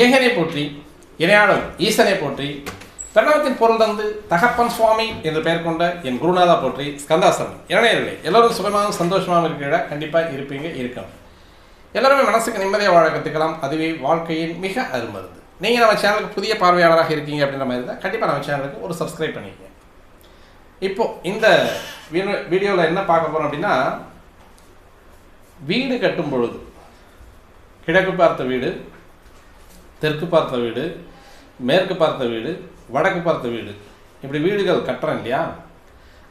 ஏகனை போற்றி இணையாளர் ஈசனை போற்றி பிரணவத்தின் பொருள் தந்து தகப்பன் சுவாமி என்று பெயர் கொண்ட என் குருநாதா போற்றி ஸ்கந்தாசனம். இளைஞர்களே எல்லோரும் சுகமாகவும் சந்தோஷமாகவும் இருக்கிற கண்டிப்பாக இருப்பீங்க இருக்கணும் எல்லாருமே மனசுக்கு நிம்மதியாக வாழ கற்றுக்கலாம் அதுவே வாழ்க்கையின் மிக அருமருந்து. நீங்கள் நம்ம சேனலுக்கு புதிய பார்வையாளராக இருக்கீங்க அப்படின்ற மாதிரி தான் கண்டிப்பாக நம்ம சேனலுக்கு ஒரு சப்ஸ்கிரைப் பண்ணிக்கங்க. இப்போது இந்த வீடியோவில் என்ன பார்க்க போகிறோம் அப்படின்னா வீடு கட்டும் பொழுது கிழக்கு பார்த்த வீடு தெற்கு பார்த்த வீடு மேற்கு பார்த்த வீடு வடக்கு பார்த்த வீடு. இப்படி வீடுகள் கட்டுறோம் இல்லையா?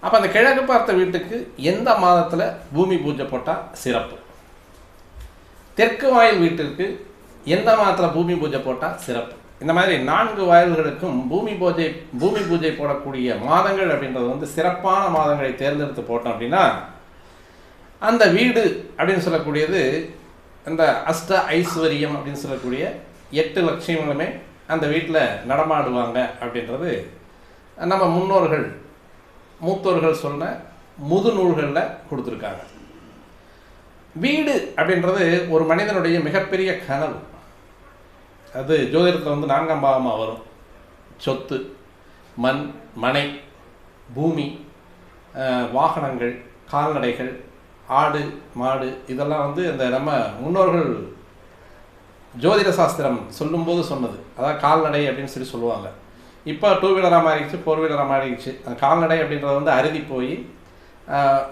அப்போ அந்த கிழக்கு பார்த்த வீட்டுக்கு எந்த மாதத்தில் பூமி பூஜை போட்டால் சிறப்பு? தெற்கு வாயில் வீட்டிற்கு எந்த மாதத்தில் பூமி பூஜை போட்டால் சிறப்பு? இந்த மாதிரி நான்கு வாயில்களுக்கும் பூமி பூஜை பூமி பூஜை போடக்கூடிய மாதங்கள் அப்படின்றது வந்து சிறப்பான மாதங்களை தேர்ந்தெடுத்து போட்டோம் அப்படின்னா அந்த வீடு அப்படின்னு சொல்லக்கூடியது அந்த அஷ்ட ஐஸ்வர்யம் அப்படின்னு சொல்லக்கூடிய எட்டு லட்சியங்களுமே அந்த வீட்டில் நடமாடுவாங்க அப்படின்றது நம்ம முன்னோர்கள் மூத்தோர்கள் சொன்ன முதுநூல்களில் கொடுத்துருக்காங்க. வீடு அப்படின்றது ஒரு மனிதனுடைய மிகப்பெரிய கனவு. அது ஜோதிடத்தில் வந்து நான்காம் பாவமாக வரும். சொத்து மண் மனை பூமி வாகனங்கள் கால்நடைகள் ஆடு மாடு இதெல்லாம் வந்து அந்த நம்ம முன்னோர்கள் ஜோதிட சாஸ்திரம் சொல்லும்போது சொன்னது. அதாவது கால்நடை அப்படின்னு சொல்லி சொல்லுவாங்க. இப்போ டூ வீலராக மாறிடுச்சு ஃபோர் வீலராக மாறிடுச்சு. அந்த கால்நடை அப்படின்றது வந்து அருதி போய்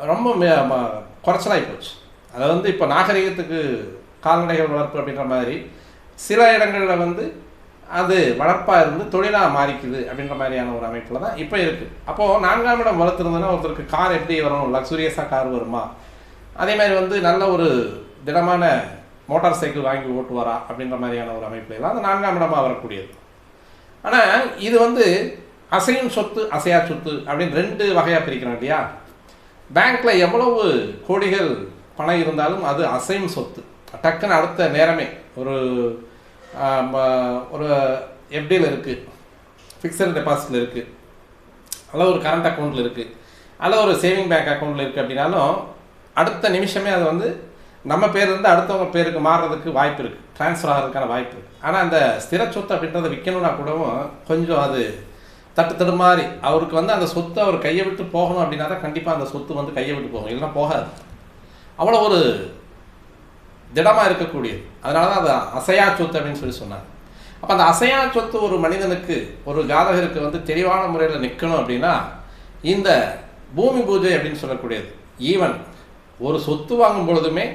ரொம்ப ம- குறைச்சலாகி போச்சு. அதை வந்து இப்போ நாகரிகத்துக்கு கால்நடைகள் வளர்ப்பு அப்படின்ற மாதிரி சில இடங்களில் வந்து அது வளர்ப்பாக இருந்து தொழிலாக மாறிக்குது அப்படின்ற மாதிரியான ஒரு அமைப்பில் தான் இப்போ இருக்குது அப்போது நான்காம் இடம் வளர்த்துருந்ததுன்னா ஒருத்தருக்கு கார் எப்படி வரும்? லக்ஸூரியஸாக கார் வருமா? அதே மாதிரி வந்து நல்ல ஒரு திடமான மோட்டார் சைக்கிள் வாங்கி ஓட்டுவாரா அப்படின்ற மாதிரியான ஒரு அமைப்புலாம் எல்லாம் அந்த நான்காம் இடமாக வரக்கூடியது. ஆனால் இது வந்து அசையும் சொத்து அசையா சொத்து அப்படின்னு ரெண்டு வகையாக பிரிக்கிறோம் இல்லையா? பேங்க்கில் எவ்வளவு கோடிகள் பணம் இருந்தாலும் அது அசையும் சொத்து. டக்குன்னு அடுத்த நேரமே ஒரு ஒரு எஃப்டியில் இருக்குது ஃபிக்ஸட் டெபாசிட்டில் இருக்குது அல்லது ஒரு கரண்ட் அக்கௌண்ட்டில் இருக்குது அல்லது ஒரு சேவிங் பேங்க் அக்கௌண்ட்டில் இருக்குது அப்படின்னாலும் அடுத்த நிமிஷமே அது வந்து நம்ம பேர்லேருந்து அடுத்தவங்க பேருக்கு மாறுறதுக்கு வாய்ப்பு இருக்குது ட்ரான்ஸ்ஃபர் ஆகிறதுக்கான வாய்ப்பு இருக்குது ஆனால் அந்த ஸ்திர சொத்து அப்படின்றத விற்கணும்னா கூடவும் கொஞ்சம் அது தட்டு தடுமாறி அவருக்கு வந்து அந்த சொத்து அவர் கையை விட்டு போகணும் அப்படின்னா தான் கண்டிப்பாக அந்த சொத்து வந்து கையை விட்டு போகும். இல்லைன்னா போகாது. அவ்வளோ ஒரு திடமாக இருக்கக்கூடியது. அதனால தான் அது அசையா சொத்து அப்படின்னு சொல்லி சொன்னாங்க. அப்போ அந்த அசையா சொத்து ஒரு மனிதனுக்கு ஒரு ஜாதகருக்கு வந்து தெளிவான முறையில் நிற்கணும் அப்படின்னா இந்த பூமி பூஜை அப்படின்னு சொல்லக்கூடியது. ஈவன் ஒரு சொத்து வாங்கும் பொழுதுமே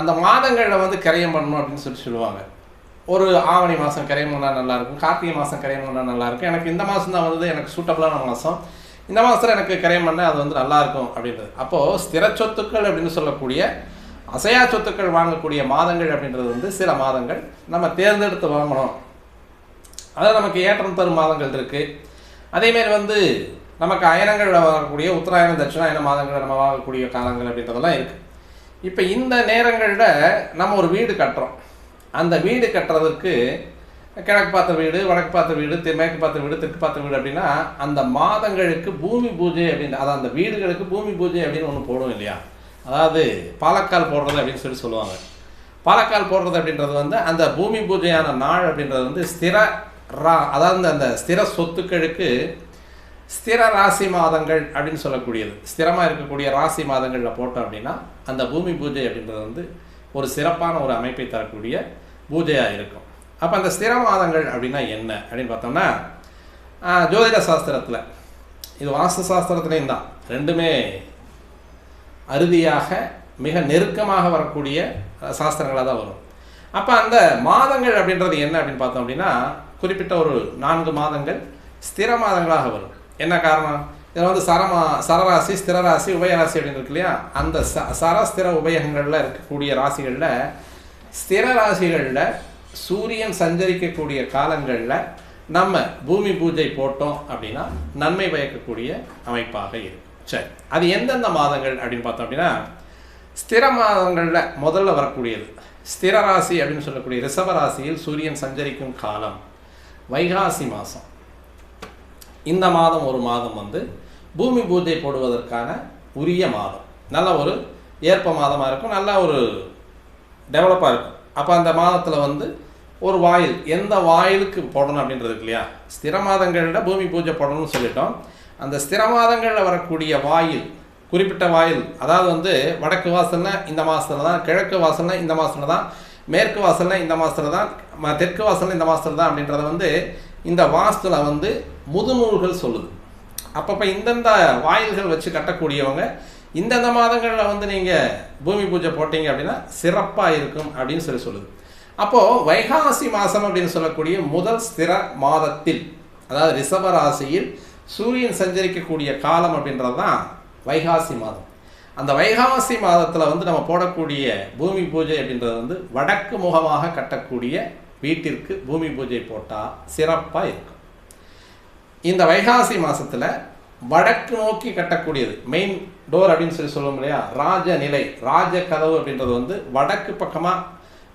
அந்த மாதங்களில் வந்து கரையம் பண்ணணும் அப்படின்னு சொல்லி சொல்லுவாங்க. ஒரு ஆவணி மாதம் கரையம் பண்ணால் நல்லாயிருக்கும் கார்த்திகை மாதம் கரையம் பண்ணால் நல்லாயிருக்கும் எனக்கு இந்த மாதம் தான் வந்து எனக்கு சூட்டபிளான மாதம் இந்த மாதத்தில் எனக்கு கரையம் பண்ணால் அது வந்து நல்லாயிருக்கும் அப்படின்றது. அப்போது ஸ்திர சொத்துக்கள் அப்படின்னு சொல்லக்கூடிய அசையா சொத்துக்கள் வாங்கக்கூடிய மாதங்கள் அப்படின்றது வந்து சில மாதங்கள் நம்ம தேர்ந்தெடுத்து வாங்கணும். அதாவது நமக்கு ஏற்றம் தரும் மாதங்கள் இருக்குது அதேமாரி வந்து நமக்கு அயனங்களில் வாங்கக்கூடிய உத்தராயணம் தட்சிணாயன மாதங்களில் நம்ம வாங்கக்கூடிய காலங்கள் அப்படின்றதெல்லாம் இருக்குது இப்போ இந்த நேரங்களில் நம்ம ஒரு வீடு கட்டுறோம். அந்த வீடு கட்டுறதுக்கு கிழக்கு பார்த்த வீடு வடக்கு பார்த்த வீடு மேற்கு பார்த்த வீடு தெற்கு பார்த்த வீடு அப்படின்னா அந்த மாதங்களுக்கு பூமி பூஜை அப்படின்னு அதாவது அந்த வீடுகளுக்கு பூமி பூஜை அப்படின்னு ஒன்று போடும் இல்லையா? அதாவது பாலக்கால் போடுறது அப்படின்னு சொல்லி சொல்லுவாங்க. பாலக்கால் போடுறது அப்படின்றது வந்து அந்த பூமி பூஜையான நாள் அப்படின்றது வந்து ஸ்திர ரா அதாவது அந்த ஸ்திர சொத்துக்களுக்கு ஸ்திர ராசி மாதங்கள் அப்படின்னு சொல்லக்கூடியது. ஸ்திரமாக இருக்கக்கூடிய ராசி மாதங்களில் போட்டோம் அப்படின்னா அந்த பூமி பூஜை அப்படின்றது வந்து ஒரு சிறப்பான ஒரு அமைப்பை தரக்கூடிய பூஜையாக இருக்கும். அப்போ அந்த ஸ்திர மாதங்கள் அப்படின்னா என்ன அப்படின்னு பார்த்தோம்னா ஜோதிட சாஸ்திரத்தில். இது வாஸ்து சாஸ்திரத்துலேயும் தான். ரெண்டுமே அறுதியாக மிக நெருக்கமாக வரக்கூடிய சாஸ்திரங்களாக தான் வரும். அப்போ அந்த மாதங்கள் அப்படின்றது என்ன அப்படின்னு பார்த்தோம் அப்படின்னா குறிப்பிட்ட ஒரு நான்கு மாதங்கள் ஸ்திர மாதங்களாக வரும். என்ன காரணம்? இதில் வந்து சரமா சரராசி ஸ்திரராசி உபயராசி அப்படின்னு இருக்கு இல்லையா? அந்த ச சர ஸ்திர உபயங்களில் இருக்கக்கூடிய ராசிகளில் ஸ்திர ராசிகளில் சூரியன் சஞ்சரிக்கக்கூடிய காலங்களில் நம்ம பூமி பூஜை போட்டோம் அப்படின்னா நன்மை பயக்கக்கூடிய அமைப்பாக இருக்கும். சரி அது எந்தெந்த மாதங்கள் அப்படின்னு பார்த்தோம் அப்படின்னா ஸ்திர மாதங்களில் முதல்ல வரக்கூடியது. ஸ்திர ராசி அப்படின்னு சொல்லக்கூடிய ரிஷப ராசியில் சூரியன் சஞ்சரிக்கும் காலம் வைகாசி மாதம். இந்த மாதம் ஒரு மாதம் வந்து பூமி பூஜை போடுவதற்கான உரிய மாதம். நல்ல ஒரு ஏற்ப மாதமாக இருக்கும் நல்ல ஒரு டெவலப்பாக இருக்கும். அப்போ அந்த மாதத்தில் வந்து ஒரு வாயில் எந்த வாயிலுக்கு போடணும் அப்படின்றது இல்லையா? ஸ்திர மாதங்களில் பூமி பூஜை போடணும்னு சொல்லிட்டோம். அந்த ஸ்திர மாதங்களில் வரக்கூடிய வாயில் குறிப்பிட்ட வாயில் அதாவது வந்து வடக்கு வாசல்னா இந்த மாதத்துல தான் கிழக்கு வாசல்னா இந்த மாதத்துல தான் மேற்கு வாசல்னா இந்த மாதத்துல தான் தெற்கு வாசல்னா இந்த மாதத்துல தான் அப்படின்றத வந்து இந்த மாதத்தில் வந்து முதுநூல்கள் சொல்லுது. அப்பப்போ இந்தந்த வாயில்கள் வச்சு கட்டக்கூடியவங்க இந்தந்த மாதங்களில் வந்து நீங்கள் பூமி பூஜை போட்டீங்க அப்படின்னா சிறப்பாக இருக்கும் அப்படின்னு சொல்லி சொல்லுது. அப்போது வைகாசி மாதம் அப்படின்னு சொல்லக்கூடிய முதல் ஸ்திர மாதத்தில் அதாவது ரிஷப ராசியில் சூரியன் சஞ்சரிக்கக்கூடிய காலம் அப்படின்றது தான் வைகாசி மாதம். அந்த வைகாசி மாதத்தில் வந்து நம்ம போடக்கூடிய பூமி பூஜை அப்படின்றது வந்து வடக்கு முகமாக கட்டக்கூடிய வீட்டிற்கு பூமி பூஜை போட்டால் சிறப்பாக இருக்கும். இந்த வைகாசி மாதத்தில் வடக்கு நோக்கி கட்டக்கூடியது மெயின் டோர் அப்படின்னு சொல்லி சொல்லுவோம் இல்லையா? ராஜ நிலை ராஜ கதவு அப்படின்றது வந்து வடக்கு பக்கமாக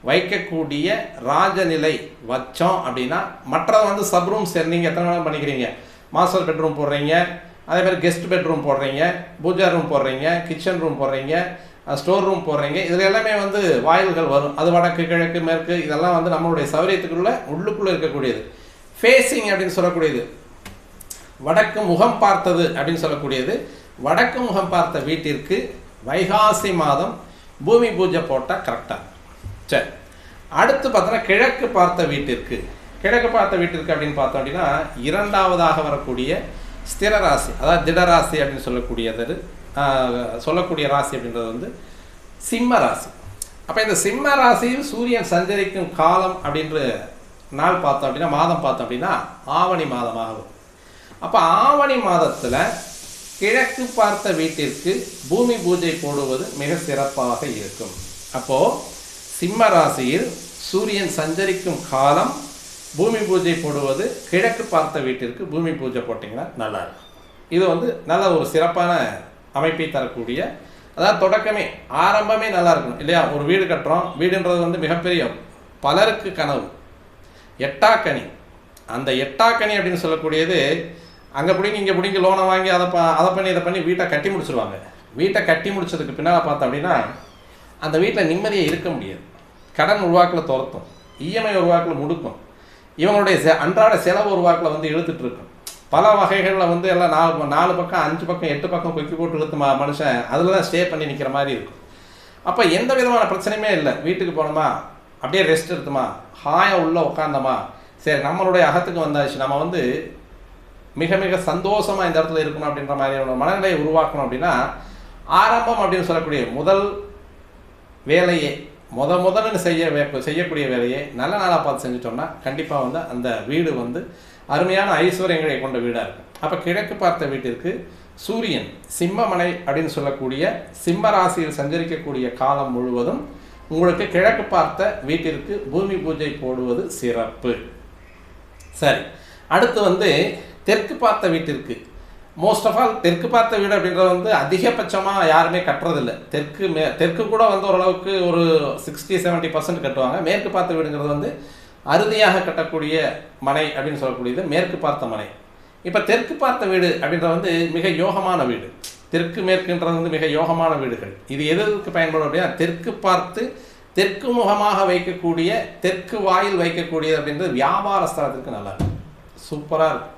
வைக்கக்கூடிய ராஜநிலை வச்சோம் அப்படின்னா மற்றது வந்து சப்ரூம் சரி நீங்கள் எத்தனை வேணாலும் பண்ணிக்கிறீங்க. மாஸ்டர் பெட்ரூம் போடுறீங்க அதே மாதிரி கெஸ்ட் பெட்ரூம் போடுறீங்க பூஜா ரூம் போடுறீங்க கிச்சன் ரூம் போடுறீங்க ஸ்டோர் ரூம் போடுறீங்க. இதில் எல்லாமே வந்து வாயில்கள் வரும். அது வடக்கு கிழக்கு மேற்கு இதெல்லாம் வந்து நம்மளுடைய சௌரியத்துக்குள்ளே உள்ளுக்குள்ளே இருக்கக்கூடியது. ஃபேஸிங் அப்படின்னு சொல்லக்கூடியது. வடக்கு முகம் பார்த்தது அப்படின்னு சொல்லக்கூடியது. வடக்கு முகம் பார்த்த வீட்டிற்கு வைகாசி மாதம் பூமி பூஜை போட்டால் கரெக்டாக சரி. அடுத்து பார்த்தோன்னா கிழக்கு பார்த்த வீட்டிற்கு. கிழக்கு பார்த்த வீட்டிற்கு அப்படின்னு பார்த்தோம் அப்படின்னா இரண்டாவதாக வரக்கூடிய ஸ்திர ராசி அதாவது திடராசி அப்படின்னு சொல்லக்கூடியது சொல்லக்கூடிய ராசி அப்படின்றது வந்து சிம்ம ராசி. அப்போ இந்த சிம்ம ராசியில் சூரியன் சஞ்சரிக்கும் காலம் அப்படின்ற நாள் பார்த்தோம் அப்படின்னா மாதம் பார்த்தோம் அப்படின்னா ஆவணி மாதமாகும் அப்போ ஆவணி மாதத்தில் கிழக்கு பார்த்த வீட்டிற்கு பூமி பூஜை போடுவது மிக சிறப்பாக இருக்கும். அப்போது சிம்ம ராசியில் சூரியன் சஞ்சரிக்கும் காலம் பூமி பூஜை போடுவது கிழக்கு பார்த்த வீட்டிற்கு பூமி பூஜை போட்டிங்கன்னா நல்லா இருக்கும். இது வந்து நல்ல ஒரு சிறப்பான அமைப்பை தரக்கூடிய அதாவது தொடக்கமே ஆரம்பமே நல்லா இருக்கும் இல்லையா? ஒரு வீடு கட்டுறோம் வீடுன்றது வந்து மிகப்பெரிய பலருக்கு கனவு. எட்டாக்கனி அந்த எட்டாக்கனி அப்படின்னு சொல்லக்கூடியது அங்கே பிடிங்க இங்கே பிடிங்க லோனை வாங்கி அதை பா அதை பண்ணி இதை பண்ணி வீட்டை கட்டி முடிச்சிருவாங்க. வீட்டை கட்டி முடிச்சதுக்கு பின்னால் பார்த்தோம் அப்படின்னா அந்த வீட்டில் நிம்மதியாக இருக்க முடியாது. கடன் உருவாக்கில் துரத்தும். இஎம்ஐ உருவாக்கில் முடுக்கும். இவங்களுடைய செ அன்றாட செலவு உருவாக்கில் வந்து இழுத்துட்டு இருக்கும் பல வகைகளில் வந்து எல்லாம் நாலு நாலு பக்கம் அஞ்சு பக்கம் எட்டு பக்கம் கொக்கி போட்டு இழுத்து மனுஷன் அதில் தான் ஸ்டே பண்ணி நிற்கிற மாதிரி இருக்கும். அப்போ எந்த விதமான பிரச்சனையுமே இல்லை. வீட்டுக்கு போனோமா அப்படியே ரெஸ்ட் எடுத்துமா ஹாயாக உள்ளே உட்காந்தோமா சரி நம்மளுடைய அகத்துக்கு வந்தாச்சு. நம்ம வந்து மிக மிக சந்தோஷமாக இந்த இடத்துல இருக்கணும் அப்படின்ற மாதிரியான ஒரு மனநிலையை உருவாக்கணும் அப்படின்னா ஆரம்பம் அப்படின்னு சொல்லக்கூடிய முதல் வேலையே முத முதல்னு செய்ய வே- செய்யக்கூடிய வேலையை நல்ல நாளாக பார்த்து செஞ்சிட்டோம்னா கண்டிப்பாக வந்து அந்த வீடு வந்து அருமையான ஐஸ்வர்யங்களை கொண்ட வீடாக இருக்கும் அப்போ கிழக்கு பார்த்த வீட்டிற்கு சூரியன் சிம்மமனை அப்படின்னு சொல்லக்கூடிய சிம்ம ராசியில் சஞ்சரிக்கக்கூடிய காலம் முழுவதும் உங்களுக்கு கிழக்கு பார்த்த வீட்டிற்கு பூமி பூஜை போடுவது சிறப்பு. சரி அடுத்து வந்து தெற்கு பார்த்த வீட்டிற்கு மோஸ்ட் ஆஃப் ஆல் தெற்கு பார்த்த வீடு அப்படின்றது வந்து அதிகபட்சமாக யாருமே கட்டுறதில்ல. தெற்கு மே தெற்கு கூட வந்து ஓரளவுக்கு ஒரு சிக்ஸ்டி 70% பர்சன்ட் கட்டுவாங்க. மேற்கு பார்த்த வீடுங்கிறது வந்து அறுதியாக கட்டக்கூடிய மனை அப்படின்னு சொல்லக்கூடியது மேற்கு பார்த்த மனை. இப்போ தெற்கு பார்த்த வீடு அப்படின்றது வந்து மிக யோகமான வீடு. தெற்கு மேற்குன்றது வந்து மிக யோகமான வீடுகள். இது எதற்கு பயன்படும் அப்படின்னா தெற்கு பார்த்து தெற்கு முகமாக வைக்கக்கூடிய தெற்கு வாயில் வைக்கக்கூடியது அப்படின்றது வியாபார ஸ்தலத்திற்கு நல்லா இருக்கும். சூப்பராக இருக்கும்.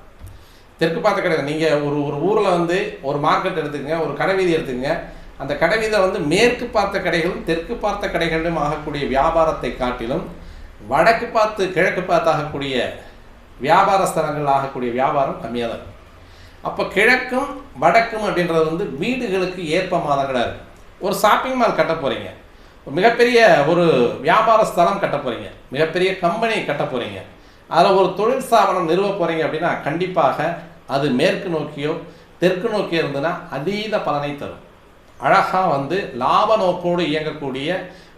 தெற்கு பார்த்த கடை நீங்கள் ஒரு ஒரு ஊரில் வந்து ஒரு மார்க்கெட் எடுத்துக்கங்க ஒரு கடைவீதி எடுத்துக்கங்க. அந்த கடைவீதியில் வந்து மேற்கு பார்த்த கடைகளும் தெற்கு பார்த்த கடைகளிலும் ஆகக்கூடிய வியாபாரத்தை காட்டிலும் வடக்கு பார்த்து கிழக்கு பார்த்து ஆகக்கூடிய வியாபார ஸ்தலங்கள் ஆகக்கூடிய வியாபாரம் கம்மியாக தான் இருக்கும் அப்போ கிழக்கும் வடக்கும் அப்படின்றது வந்து வீடுகளுக்கு ஏற்ப மாதங்களாக இருக்கும் ஒரு ஷாப்பிங் மால் கட்ட போகிறீங்க மிகப்பெரிய ஒரு வியாபார ஸ்தலம் கட்ட போகிறீங்க மிகப்பெரிய கம்பெனி கட்ட போகிறீங்க அதில் ஒரு தொழில் ஸ்தாபனம் நிறுவ போகிறீங்க அப்படின்னா கண்டிப்பாக அது மேற்கு நோக்கியோ தெற்கு நோக்கியோ இருந்ததுன்னா அதீத பலனை தரும். அழகாக வந்து லாப நோக்கோடு இயங்கக்கூடிய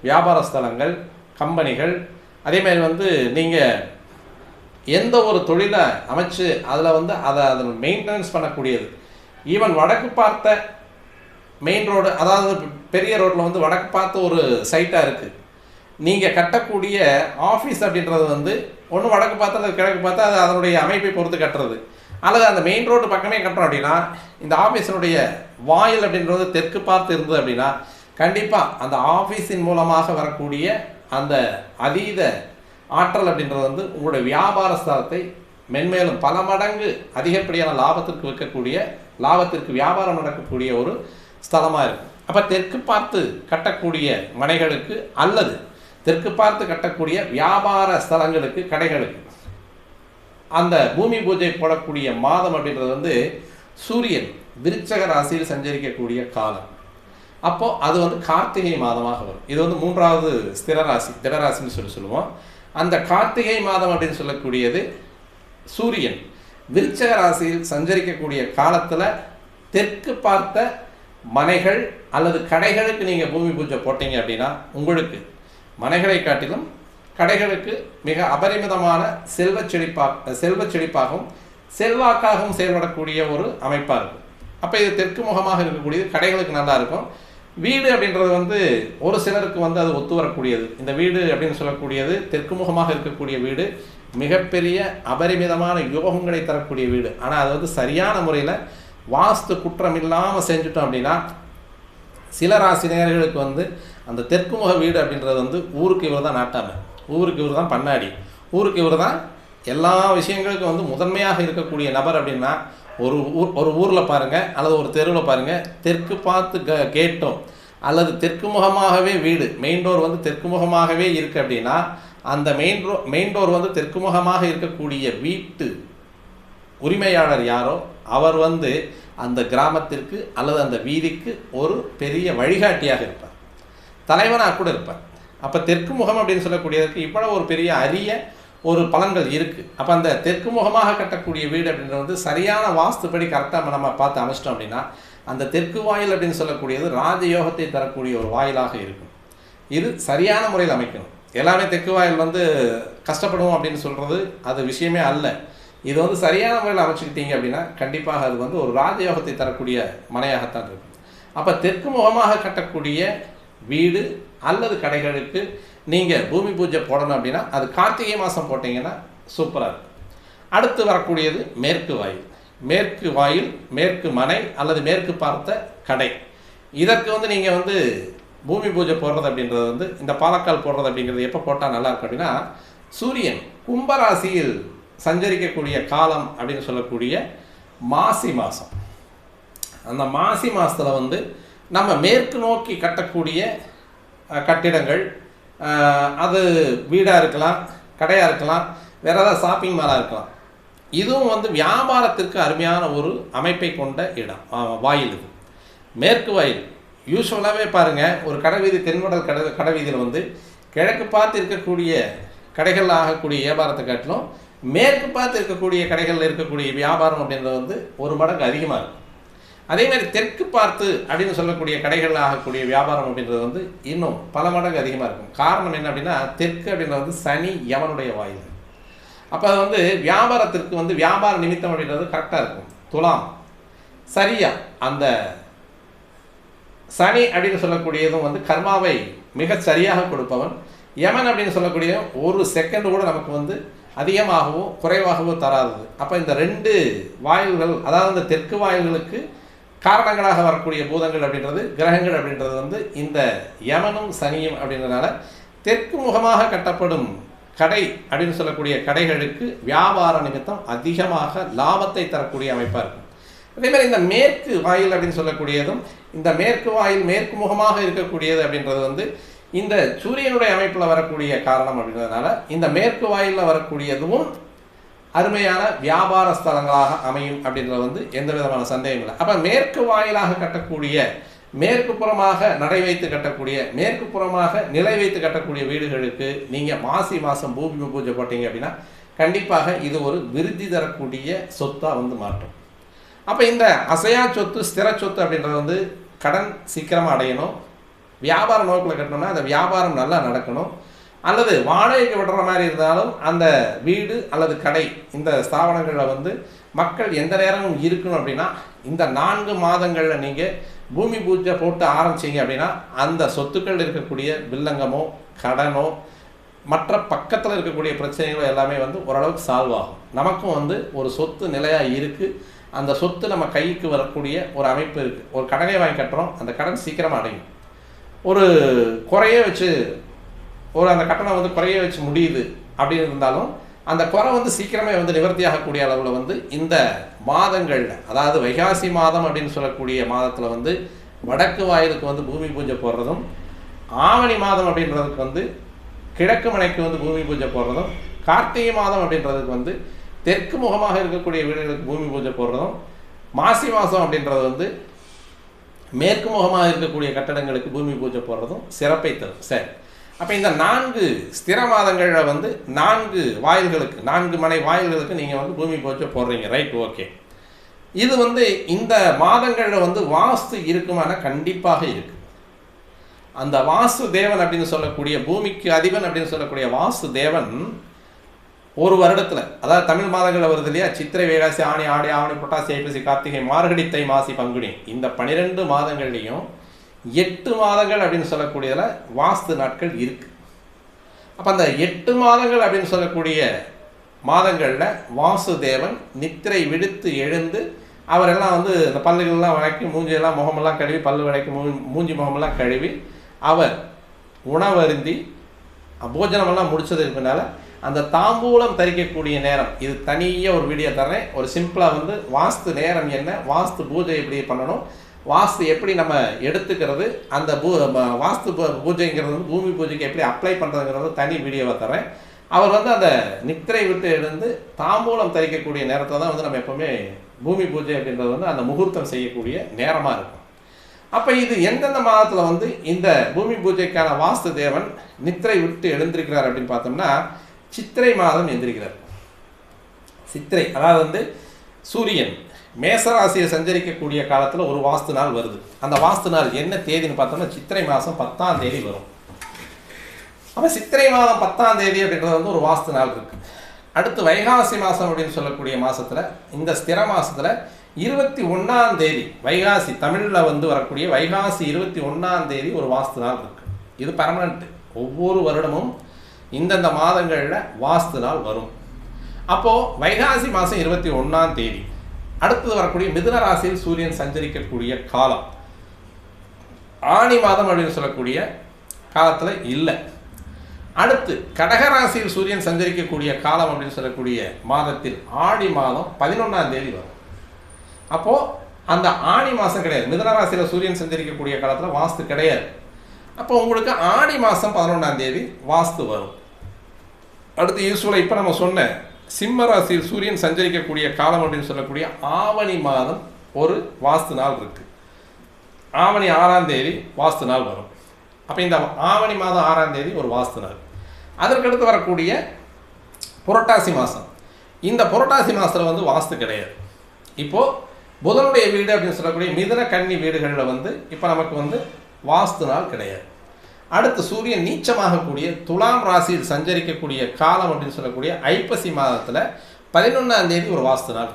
வியாபார ஸ்தலங்கள் கம்பெனிகள் அதே மாதிரி வந்து நீங்கள் எந்த ஒரு தொழிலை அமைச்சு அதில் வந்து அதை அதை மெயின்டெனன்ஸ் பண்ணக்கூடியது. ஈவன் வடக்கு பார்த்த மெயின் ரோடு அதாவது பெரிய ரோட்டில் வந்து வடக்கு பார்த்த ஒரு சைட்டாக இருக்குது நீங்கள் கட்டக்கூடிய ஆஃபீஸ் அப்படின்றது வந்து ஒன்று வடக்கு பார்த்தா கிழக்கு பார்த்தா அது அதனுடைய அமைப்பை பொறுத்து கட்டுறது. அல்லது அந்த மெயின் ரோடு பக்கமே கட்டுறோம் அப்படின்னா இந்த ஆஃபீஸினுடைய வாயில் அப்படின்றது தெற்கு பார்த்து இருந்தது அப்படின்னா கண்டிப்பாக அந்த ஆஃபீஸின் மூலமாக வரக்கூடிய அந்த அதீத ஆற்றல் அப்படின்றது வந்து உங்களுடைய வியாபார ஸ்தலத்தை மென்மேலும் பல மடங்கு அதிகப்படியான லாபத்திற்கு விற்கக்கூடிய லாபத்திற்கு வியாபாரம் நடக்கக்கூடிய ஒரு ஸ்தலமாக இருக்கும் அப்போ தெற்கு பார்த்து கட்டக்கூடிய மனைகளுக்கு அல்லது தெற்கு பார்த்து கட்டக்கூடிய வியாபார ஸ்தலங்களுக்கு கடைகளுக்கு அந்த பூமி பூஜை போடக்கூடிய மாதம் அப்படின்றது வந்து சூரியன் விருச்சக ராசியில் சஞ்சரிக்கக்கூடிய காலம். அப்போ அது வந்து கார்த்திகை மாதமாக வரும். இது வந்து மூன்றாவது ஸ்திர ராசி திடராசின்னு சொல்லி சொல்லுவோம். அந்த கார்த்திகை மாதம் அப்படின்னு சொல்லக்கூடியது சூரியன். விருச்சக ராசியில் சஞ்சரிக்கக்கூடிய காலத்தில் தெற்கு பார்த்த மனைகள் அல்லது கடைகளுக்கு நீங்கள் பூமி பூஜை போட்டீங்க அப்படின்னா உங்களுக்கு மனைகளை காட்டிலும் கடைகளுக்கு மிக அபரிமிதமான செல்வ செழிப்பா செல்வ செழிப்பாகவும் செல்வாக்காகவும் செயல்படக்கூடிய ஒரு அமைப்பாக இருக்கும். அப்போ இது தெற்கு முகமாக இருக்கக்கூடியது கடைகளுக்கு நல்லா இருக்கும். வீடு அப்படின்றது வந்து ஒரு சிலருக்கு வந்து அது ஒத்து வரக்கூடியது. இந்த வீடு அப்படின்னு சொல்லக்கூடியது தெற்கு முகமாக இருக்கக்கூடிய வீடு மிகப்பெரிய அபரிமிதமான யோகங்களை தரக்கூடிய வீடு. ஆனால் அது வந்து சரியான முறையில் வாஸ்து குற்றம் இல்லாமல் செஞ்சுட்டோம் அப்படின்னா சில ராசினியர்களுக்கு வந்து அந்த தெற்கு முக வீடு அப்படின்றது வந்து ஊருக்கு இவர் தான் நாட்டாமை. ஊருக்கு இவர் தான் பண்ணாடி. ஊருக்கு இவர் தான் எல்லா விஷயங்களுக்கும் வந்து முதன்மையாக இருக்கக்கூடிய நபர் அப்படின்னா ஒரு ஊர் ஒரு ஊரில் பாருங்கள் அல்லது ஒரு தெருவில் பாருங்கள் தெற்கு பார்த்து க கேட்டும் அல்லது தெற்கு முகமாகவே வீடு மெயின் டோர் வந்து தெற்கு முகமாகவே இருக்குது அப்படின்னா அந்த மெயின் ரோ மெயின் டோர் வந்து தெற்கு முகமாக இருக்கக்கூடிய வீட்டு உரிமையாளர் யாரோ அவர் வந்து அந்த கிராமத்திற்கு அல்லது அந்த வீதிக்கு ஒரு பெரிய வழிகாட்டியாக இருப்பார். தலைவனாக கூட இருப்பார். அப்போ தெற்கு முகம் அப்படின்னு சொல்லக்கூடியதற்கு இவ்வளோ ஒரு பெரிய அரிய ஒரு பலன்கள் இருக்குது அப்போ அந்த தெற்கு முகமாக கட்டக்கூடிய வீடு அப்படின்றது வந்து சரியான வாஸ்துப்படி கரெக்டாக நம்ம பார்த்து அமைச்சிட்டோம் அப்படின்னா அந்த தெற்கு வாயில் அப்படின்னு சொல்லக்கூடியது ராஜயோகத்தை தரக்கூடிய ஒரு வாயிலாக இருக்கும். இது சரியான முறையில் அமைக்கணும். எல்லாமே தெற்கு வாயில் வந்து கஷ்டப்படுவோம் அப்படின்னு சொல்கிறது அது விஷயமே அல்ல. இது வந்து சரியான முறையில் அமைச்சுக்கிட்டீங்க அப்படின்னா கண்டிப்பாக அது வந்து ஒரு ராஜயோகத்தை தரக்கூடிய மனையாகத்தான் இருக்கும். அப்போ தெற்கு முகமாக கட்டக்கூடிய வீடு அல்லது கடைகளுக்கு நீங்கள் பூமி பூஜை போடணும் அப்படின்னா அது கார்த்திகை மாதம் போட்டிங்கன்னா சூப்பராக இருக்கும். அடுத்து வரக்கூடியது மேற்கு வாயில். மேற்கு வாயில் மேற்கு மனை அல்லது மேற்கு பார்த்த கடை. இதற்கு வந்து நீங்கள் வந்து பூமி பூஜை போடுறது அப்படின்றது வந்து இந்த பாலக்கால் போடுறது அப்படிங்கிறது எப்போ போட்டால் நல்லாயிருக்கும் அப்படின்னா சூரியன் கும்பராசியில் சஞ்சரிக்கக்கூடிய காலம் அப்படின்னு சொல்லக்கூடிய மாசி மாதம் அந்த மாசி மாதத்தில் வந்து நம்ம மேற்கு நோக்கி கட்டக்கூடிய கட்டிடங்கள் அது வீடாக இருக்கலாம் கடையாக இருக்கலாம் வேறு ஏதாவது ஷாப்பிங் மாலாக இருக்கலாம். இதுவும் வந்து வியாபாரத்திற்கு அருமையான ஒரு அமைப்பை கொண்ட இடம் வாயில் இது. மேற்கு வாயில் யூஸ்வலாகவே பாருங்கள் ஒரு கடைவீதி தென்வடல் கடை கடைவீதியில் வந்து கிழக்கு பார்த்து இருக்கக்கூடிய கடைகள் ஆகக்கூடிய வியாபாரத்தை காட்டிலும் மேற்கு பார்த்து இருக்கக்கூடிய கடைகளில் இருக்கக்கூடிய வியாபாரம் அப்படின்றது வந்து ஒரு மடங்கு அதிகமாக இருக்கும். அதே மாதிரி தெற்கு பார்த்து அப்படின்னு சொல்லக்கூடிய கடைகளில் ஆகக்கூடிய வியாபாரம் அப்படின்றது வந்து இன்னும் பல மடங்கு அதிகமாக இருக்கும். காரணம் என்ன அப்படின்னா தெற்கு அப்படின்றது வந்து சனி யவனுடைய வாயில். அப்போ அது வந்து வியாபாரத்திற்கு வந்து வியாபார நிமித்தம் அப்படின்றது கரெக்டாக இருக்கும். துலாம் சரியா? அந்த சனி அப்படின்னு சொல்லக்கூடியதும் வந்து கர்மாவை மிகச் சரியாக கொடுப்பவன். யமன் அப்படின்னு சொல்லக்கூடிய ஒரு செகண்ட் கூட நமக்கு வந்து அதிகமாகவோ குறைவாகவோ தராது. அப்போ இந்த ரெண்டு வாயில்கள் அதாவது இந்த தெற்கு வாயில்களுக்கு காரணங்களாக வரக்கூடிய பூதங்கள் அப்படின்றது கிரகங்கள் அப்படின்றது வந்து இந்த யமனும் சனியும் அப்படின்றதுனால தெற்கு முகமாக கட்டப்படும் கடை அப்படின்னு சொல்லக்கூடிய கடைகளுக்கு வியாபார நிமித்தம் அதிகமாக லாபத்தை தரக்கூடிய அமைப்பாக இருக்கும். அதேமாதிரி இந்த மேற்கு வாயில் அப்படின்னு சொல்லக்கூடியதும் இந்த மேற்கு வாயில் மேற்கு முகமாக இருக்கக்கூடியது அப்படின்றது வந்து இந்த சூரியனுடைய அமைப்பில் வரக்கூடிய காரணம் அப்படின்றதுனால இந்த மேற்கு வாயிலில் வரக்கூடியதும் அருமையான வியாபார ஸ்தலங்களாக அமையும் அப்படின்றது வந்து எந்த விதமான சந்தேகம் இல்லை. அப்போ மேற்கு வாயிலாக கட்டக்கூடிய மேற்கு புறமாக நடை வைத்து கட்டக்கூடிய மேற்கு புறமாக நிலை வைத்து கட்டக்கூடிய வீடுகளுக்கு நீங்கள் மாசி மாதம் பூமி பூஜை போட்டீங்க அப்படின்னா கண்டிப்பாக இது ஒரு விருத்தி தரக்கூடிய சொத்தாக வந்து மாற்றும். அப்போ இந்த அசையா சொத்து ஸ்திர சொத்து அப்படின்றது வந்து கடன் சீக்கிரமாக அடையணும். வியாபார நோக்கில் கட்டணும்னா அந்த வியாபாரம் நல்லா நடக்கணும். அல்லது வாடகைக்கு விடுற மாதிரி இருந்தாலும் அந்த வீடு அல்லது கடை இந்த ஸ்தாபனங்களில் வந்து மக்கள் எந்த நேரமும் இருக்கணும் அப்படின்னா இந்த நான்கு மாதங்களில் நீங்கள் பூமி பூஜை போட்டு ஆரம்பிச்சீங்க அப்படின்னா அந்த சொத்துக்கள் இருக்கக்கூடிய வில்லங்கமோ கடனோ மற்ற பக்கத்தில் இருக்கக்கூடிய பிரச்சனைகளோ எல்லாமே வந்து ஓரளவுக்கு சால்வ் ஆகும். நமக்கும் வந்து ஒரு சொத்து நிலையாக இருக்குது அந்த சொத்து நம்ம கைக்கு வரக்கூடிய ஒரு அமைப்பு இருக்குது ஒரு கடனை வாங்கி கட்டுறோம். அந்த கடன் சீக்கிரமாக அடையும். ஒரு குறைய வச்சு ஒரு அந்த கட்டணம் வந்து குறைய வச்சு முடியுது அப்படின்னு இருந்தாலும் அந்த குறை வந்து சீக்கிரமே வந்து நிவர்த்தியாகக்கூடிய அளவில் வந்து இந்த மாதங்களில் அதாவது வைகாசி மாதம் அப்படின்னு சொல்லக்கூடிய மாதத்தில் வந்து வடக்கு வாயிலுக்கு வந்து பூமி பூஜை போடுறதும் ஆவணி மாதம் அப்படின்றதுக்கு வந்து கிழக்கு மனைக்கு வந்து பூமி பூஜை போடுறதும் கார்த்திகை மாதம் அப்படின்றதுக்கு வந்து தெற்கு முகமாக இருக்கக்கூடிய வீடுகளுக்கு பூமி பூஜை போடுறதும் மாசி மாதம் அப்படின்றது வந்து மேற்கு முகமாக இருக்கக்கூடிய கட்டடங்களுக்கு பூமி பூஜை போடுறதும் சிறப்பை தரும். சரி. அப்போ இந்த நான்கு ஸ்திர மாதங்களில் வந்து நான்கு வாயில்களுக்கு நான்கு மனை வாயில்களுக்கு நீங்கள் வந்து பூமி போச்சு போடுறீங்க. ரைட் ஓகே இது வந்து இந்த மாதங்களில் வந்து வாஸ்து இருக்குமான கண்டிப்பாக இருக்கு. அந்த வாஸ்து தேவன் அப்படின்னு சொல்லக்கூடிய பூமிக்கு அதிபன் அப்படின்னு சொல்லக்கூடிய வாஸ்து தேவன் ஒரு வருடத்தில் அதாவது தமிழ் மாதங்களில் வருது இல்லையா? சித்திரை வேகாசி ஆணி ஆடி ஆவணி புட்டாசி ஐப்பசி கார்த்திகை மார்கழி தை மாசி பங்குனி. இந்த பன்னிரெண்டு மாதங்கள்லையும் எட்டு மாதங்கள் அப்படின்னு சொல்லக்கூடியதில் வாஸ்து நாட்கள் இருக்குது அப்போ அந்த எட்டு மாதங்கள் அப்படின்னு சொல்லக்கூடிய மாதங்களில் வாசுதேவன் நித்திரை விடுத்து எழுந்து அவரெல்லாம் வந்து இந்த பல்லுகள்லாம் வளைக்கி மூஞ்சியெல்லாம் முகமெல்லாம் கழுவி பல்லு வளைக்கி மூ மூஞ்சி முகமெல்லாம் கழுவி அவர் உணவருந்தி போஜனமெல்லாம் முடித்ததுக்கு பின்னால் அந்த தாம்பூலம் தரிக்கக்கூடிய நேரம் இது தனியாக ஒரு வீடியோ தர்றேன். ஒரு சிம்பிளாக வந்து வாஸ்து நேரம் என்ன வாஸ்து பூஜை எப்படி பண்ணணும் வாஸ்து எப்படி நம்ம எடுத்துக்கிறது அந்த பூ வாஸ்து பூ- பூஜைங்கிறது வந்து பூமி பூஜைக்கு எப்படி அப்ளை பண்ணுறதுங்கிறது தனி வீடியோவை தரேன். அவர் வந்து அந்த நித்திரை விட்டு எழுந்து தாம்பூலம் தரிக்கக்கூடிய நேரத்தை தான் வந்து நம்ம எப்போவுமே பூமி பூஜை அப்படின்றது வந்து அந்த முகூர்த்தம் செய்யக்கூடிய நேரமாக இருக்கும். அப்போ இது எந்தெந்த மாதத்தில் வந்து இந்த பூமி பூஜைக்கான வாஸ்து தேவன் நித்திரை விட்டு எழுந்திருக்கிறார் அப்படின்னு பார்த்தோம்னா சித்திரை மாதம் எழுந்திருக்கிறார் சித்திரை அதாவது வந்து சூரியன். மேசராசியை சஞ்சரிக்கக்கூடிய காலத்தில் ஒரு வாஸ்து நாள் வருது. அந்த வாஸ்து நாள் என்ன தேதின்னு பார்த்தோம்னா சித்திரை மாதம் பத்தாம் தேதி வரும். அப்போ சித்திரை மாதம் பத்தாம் தேதி அப்படின்றது வந்து ஒரு வாஸ்து நாள் இருக்கு. அடுத்து வைகாசி மாதம் அப்படின்னு சொல்லக்கூடிய மாசத்துல இந்த ஸ்திர மாசத்துல இருபத்தி ஒன்றாம் தேதி வைகாசி தமிழில் வந்து வரக்கூடிய வைகாசி இருபத்தி ஒன்றாம் தேதி ஒரு வாஸ்து நாள் இருக்குது இது பர்மனண்ட்டு ஒவ்வொரு வருடமும் இந்தந்த மாதங்களில் வாஸ்து நாள் வரும். அப்போது வைகாசி மாதம் இருபத்தி ஒன்றாம் தேதி. அடுத்தது வரக்கூடிய மிதுன ராசியில் சூரியன் சஞ்சரிக்கக்கூடிய காலம். ஆணி மாதம் அப்படின்னு சொல்லக்கூடிய காலத்தில் இல்லை. அடுத்து கடகராசியில் சூரியன் சஞ்சரிக்கக்கூடிய காலம் அப்படின்னு சொல்லக்கூடிய மாதத்தில் ஆடி மாதம் பதினொன்றாம் தேதி வரும். அப்போது அந்த ஆணி மாதம் கிடையாது. மிதுன ராசியில் சூரியன் சஞ்சரிக்கக்கூடிய காலத்தில் வாஸ்து கிடையாது. அப்போ உங்களுக்கு ஆடி மாதம் பதினொன்றாம் தேதி வாஸ்து வரும். அடுத்து யூஸ்வலாக இப்போ நம்ம சொன்ன சிம்ம ராசியில் சூரியன் சஞ்சரிக்கக்கூடிய காலம் அப்படின்னு சொல்லக்கூடிய ஆவணி மாதம் ஒரு வாஸ்து நாள் இருக்கு. ஆவணி ஆறாம் தேதி வாஸ்து நாள் வரும். அப்போ இந்த ஆவணி மாதம் ஆறாம் தேதி ஒரு வாஸ்து நாள். அதற்கடுத்து வரக்கூடிய புரட்டாசி மாதம் இந்த புரட்டாசி மாதத்தில் வந்து வாஸ்து கிடையாது. இப்போது புதனுடைய வீடு அப்படின்னு சொல்லக்கூடிய மிதன கன்னி வீடுகளில் வந்து இப்போ நமக்கு வந்து வாஸ்து நாள் கிடையாது. அடுத்து சூரியன் நீச்சமாகக்கூடிய துலாம் ராசியில் சஞ்சரிக்கக்கூடிய காலம் அப்படின்னு சொல்லக்கூடிய ஐப்பசி மாதத்தில் பதினொன்றாம் தேதி ஒரு வாஸ்து நாள்.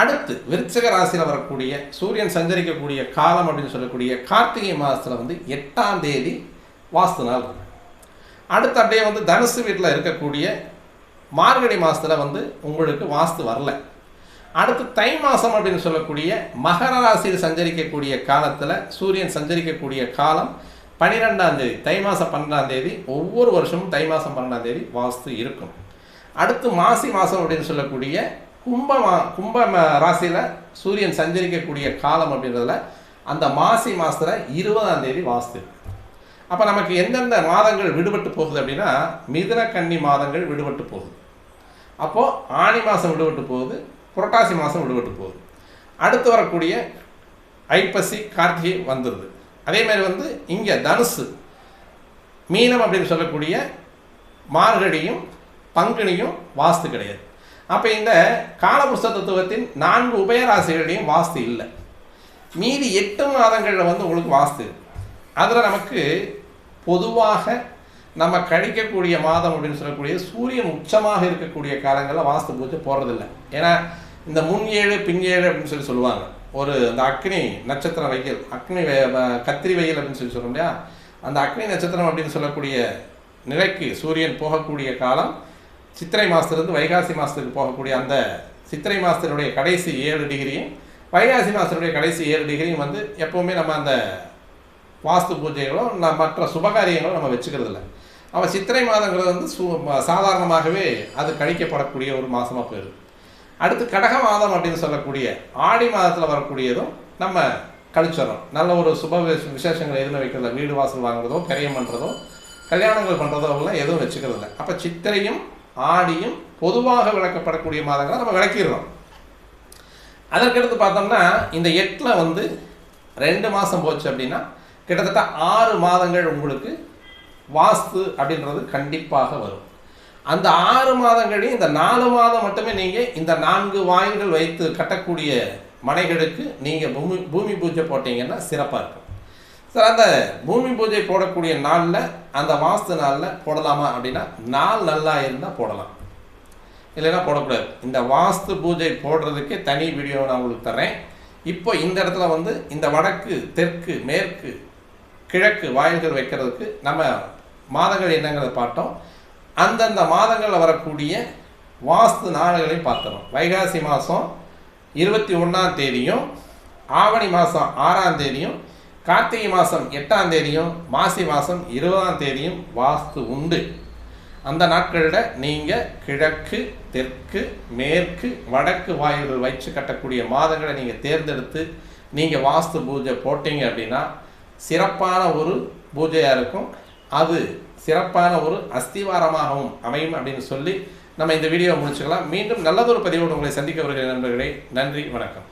அடுத்து விருச்சக ராசியில் வரக்கூடிய சூரியன் சஞ்சரிக்கக்கூடிய காலம் அப்படின்னு சொல்லக்கூடிய கார்த்திகை மாதத்தில் வந்து எட்டாம் தேதி வாஸ்து நாள். அடுத்து அப்படியே வந்து தனுசு வீட்டில் இருக்கக்கூடிய மார்கழி மாதத்தில் வந்து உங்களுக்கு வாஸ்து வரல. அடுத்து தை மாதம் அப்படின்னு சொல்லக்கூடிய மகர ராசியில் சஞ்சரிக்கக்கூடிய காலத்தில் சூரியன் சஞ்சரிக்கக்கூடிய காலம் பன்னிரெண்டாம் தேதி தை மாதம் பன்னெண்டாம் தேதி ஒவ்வொரு வருஷமும் தை மாதம் பன்னெண்டாம் தேதி வாஸ்து இருக்கும். அடுத்து மாசி மாதம் அப்படின்னு சொல்லக்கூடிய கும்ப மா கும்ப ராசியில் சூரியன் சஞ்சரிக்கக்கூடிய காலம் அப்படின்றதுல அந்த மாசி மாதத்தில் இருபதாம் தேதி வாஸ்து. அப்போ நமக்கு எந்தெந்த மாதங்கள் விடுபட்டு போகுது அப்படின்னா மிதுன கன்னி மாதங்கள் விடுபட்டு போகுது. அப்போது ஆனி மாதம் விடுபட்டு போகுது புரட்டாசி மாதம் விடுபட்டு போகுது. அடுத்து வரக்கூடிய ஐப்பசி கார்த்திகை வந்துடுது அதே மாதிரி வந்து இங்கே தனுசு மீனம் அப்படின்னு சொல்லக்கூடிய மார்கழியும் பங்குனியும் வாஸ்து கிடையாது. அப்போ இந்த காலபுருஷ தத்துவத்தின் நான்கு உபயராசிகளையும் வாஸ்து இல்லை. மீதி எட்டு மாதங்களில் வந்து உங்களுக்கு வாஸ்து அதில் நமக்கு பொதுவாக நம்ம கழிக்கக்கூடிய மாதம் அப்படின்னு சொல்லக்கூடிய சூரியன் உச்சமாக இருக்கக்கூடிய காலங்களில் வாஸ்து பூஜை போடுறதில்ல. ஏன்னா இந்த முன் ஏழு பின் ஏழு அப்படின்னு சொல்லி சொல்லுவாங்க. ஒரு அந்த அக்னி நட்சத்திரம் வெயில் அக்னி வெ- வ- கத்திரி வெயில் அப்படின்னு சொல்லி சொல்ல இல்லையா? அந்த அக்னி நட்சத்திரம் அப்படின்னு சொல்லக்கூடிய நிலைக்கு சூரியன் போகக்கூடிய காலம் சித்திரை மாதத்துலேருந்து வைகாசி மாதத்துக்கு போகக்கூடிய அந்த சித்திரை மாதத்தினுடைய கடைசி ஏழு டிகிரியும் வைகாசி மாதத்தினுடைய கடைசி ஏழு டிகிரியும் வந்து எப்போவுமே நம்ம அந்த வாஸ்து பூஜைகளோ ந- மற்ற சுபகாரியங்களோ நம்ம வச்சுக்கிறது இல்லை அவள் சித்திரை மாதங்கிறது வந்து சு சாதாரணமாகவே அது கழிக்கப்படக்கூடிய ஒரு மாதமாக போயிடுது. அடுத்து கடக மாதம் அப்படின்னு சொல்லக்கூடிய ஆடி மாதத்தில் வரக்கூடியதும் நம்ம கழிச்சிடறோம். நல்ல ஒரு சுப விசே- விசேஷங்கள் எதுவும் வைக்கிறத வீடு வாசல் வாங்குறதோ கரியம் பண்ணுறதோ கல்யாணங்கள் பண்ணுறதோ எல்லாம் எதுவும் வச்சுக்கிறது இல்லை. அப்போ சித்திரையும் ஆடியும் பொதுவாக விளக்கப்படக்கூடிய மாதங்களை நம்ம விளக்கிடுறோம். அதற்கடுத்து பார்த்தோம்னா இந்த எட்டில் வந்து ரெண்டு மாதம் போச்சு அப்படின்னா கிட்டத்தட்ட ஆறு மாதங்கள் உங்களுக்கு வாஸ்து அப்படின்றது கண்டிப்பாக வரும். அந்த ஆறு மாதங்களையும் இந்த நாலு மாதம் மட்டுமே நீங்கள் இந்த நான்கு வாயில்கள் வைத்து கட்டக்கூடிய மனைகளுக்கு நீங்கள் பூமி பூமி பூஜை போட்டீங்கன்னா சிறப்பாக இருக்கும். சார் அந்த பூமி பூஜை போடக்கூடிய நாளில் அந்த வாஸ்து நாளில் போடலாமா அப்படின்னா நாள் நல்லா இருந்தால் போடலாம். இல்லைன்னா போடக்கூடாது. இந்த வாஸ்து பூஜை போடுறதுக்கே தனி வீடியோ நான் உங்களுக்கு தரேன் இப்போ இந்த இடத்துல வந்து இந்த வடக்கு தெற்கு மேற்கு கிழக்கு வாயில்கள் வைக்கிறதுக்கு நம்ம மாதங்கள் என்னங்கிறத பார்த்தோம். அந்தந்த மாதங்களில் வரக்கூடிய வாஸ்து நாடுகளையும் பார்த்தோம் வைகாசி மாதம் இருபத்தி ஒன்றாம் தேதியும் ஆவணி மாதம் ஆறாம் தேதியும் கார்த்திகை மாதம் எட்டாம் தேதியும் மாசி மாதம் இருபதாம் தேதியும் வாஸ்து உண்டு. அந்த நாட்களில் நீங்கள் கிழக்கு தெற்கு மேற்கு வடக்கு வாயுகள் வச்சு கட்டக்கூடிய மாதங்களை நீங்கள் தேர்ந்தெடுத்து நீங்கள் வாஸ்து பூஜை போட்டீங்க அப்படின்னா சிறப்பான ஒரு பூஜையாக இருக்கும். அது சிறப்பான ஒரு அஸ்திவாரமாகவும் அமையும் அப்படின்னு சொல்லி நம்ம இந்த வீடியோவை முடிச்சுக்கலாம். மீண்டும் நல்லதொரு பதிவோடு உங்களை சந்திக்க வருகிற நண்பர்களே. நன்றி வணக்கம்.